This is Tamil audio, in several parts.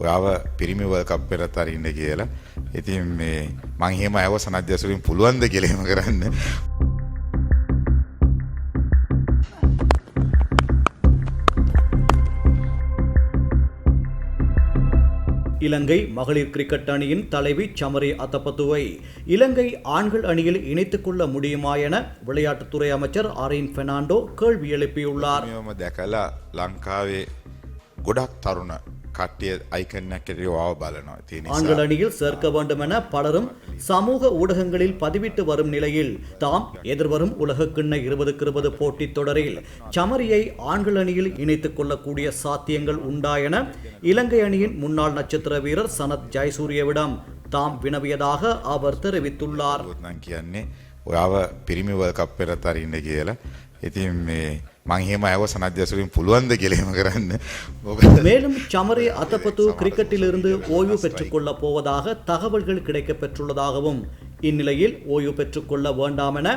ඔයාව පිරිමිවල් කප් පෙරත් අරින්න කියලා. ඉතින් මේ මං එහෙම අයව සනත් ජසුරින් පුළුවන්ද කියලා එහෙම කරන්න. இலங்கை மகளிர் கிரிக்கெட் அணியின் தலைவி சமரி அத்தப்பத்துவை இலங்கை ஆண்கள் அணியில் இணைத்துக் கொள்ள முடியுமா என விளையாட்டுத்துறை அமைச்சர் அரின் பெர்னாண்டோ கேள்வி எழுப்பியுள்ளார் මෙම දැකලා ලංකාවේ ගොඩක් තරුණ கட்டிய ஐக்கண்ணக்கரிவாக பாலனோ ஆண்கள் அணியில் சேர்க்க வேண்டும் என பலரும் சமூக ஊடகங்களில் பதிவிட்டு வரும் நிலையில் தாம் எதிர்வரும் உலகக்கிண்ண இருபதுக்கு இருபது போட்டித் தொடரில் சமரியை ஆண்கள் அணியில் இணைத்துக் கொள்ளக்கூடிய சாத்தியங்கள் உண்டா என இலங்கை அணியின் முன்னாள் நட்சத்திர வீரர் சனத் ஜெயசூரியவிடம் தாம் வினவியதாக அவர் தெரிவித்துள்ளார் அவ பிரிமி கப் பெற தருகின்ற මේ මං එහෙම අයව සනත් ජසුරින් පුළුවන්ද කියලා එහෙම කරන්න. මොකද மேலும் சமரி அத்தப்பத்து கிரிக்கெட்டிலிருந்து ஓய்வு பெற்றுக் கொள்ளப் போவதாக தகவல்கள் கிடைக்கப் பெற்றுள்ளதாகவும் இந்நிலையில் ஓய்வு பெற்றுக்கொள்ள வேண்டாம் என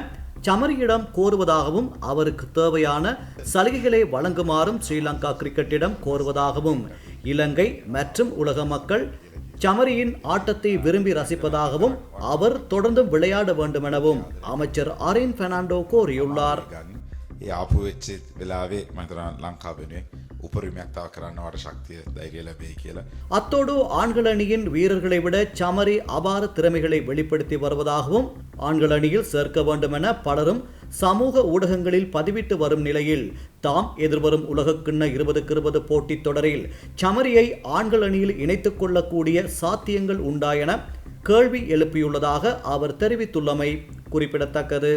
சமரியிடம் கோருவதாகவும் அவருக்கு தேவையான சலுகைகளை வழங்குமாறும் ஸ்ரீலங்கா கிரிக்கெட்டிடம் கோருவதாகவும் இலங்கை மற்றும் உலக மக்கள் சமரியின் ஆட்டத்தை விரும்பி ரசிப்பதாகவும் அவர் தொடர்ந்து விளையாட வேண்டும் எனவும் அமைச்சர் அரின் பெர்னாண்டோ கோரியுள்ளார் ගන්න. ඒ ආපු වෙච්ච වෙලාවේ මතර ලංකා වෙනුවෙන් උපරිමයක් තව කරන්න වට ශක්තිය ධෛර්ය ලැබෙයි කියලා. அத்தோடு ஆண்கள் அணியின் வீரர்களை விட சமரி அபார திறமைகளை வெளிப்படுத்தி வருவதாகவும் ஆண்கள் அணியில் சேர்க்க வேண்டும் என பலரும் சமூக ஊடகங்களில் பதிவிட்டு வரும் நிலையில் தாம் எதிர்வரும் உலகக்கிண்ண இருபதுக்கு இருபது போட்டித் தொடரில் சமரியை ஆண்கள் அணியில் இணைத்துக் கொள்ளக்கூடிய சாத்தியங்கள் உண்டா என கேள்வி எழுப்பியுள்ளதாக அவர் தெரிவித்துள்ளமை குறிப்பிடத்தக்கது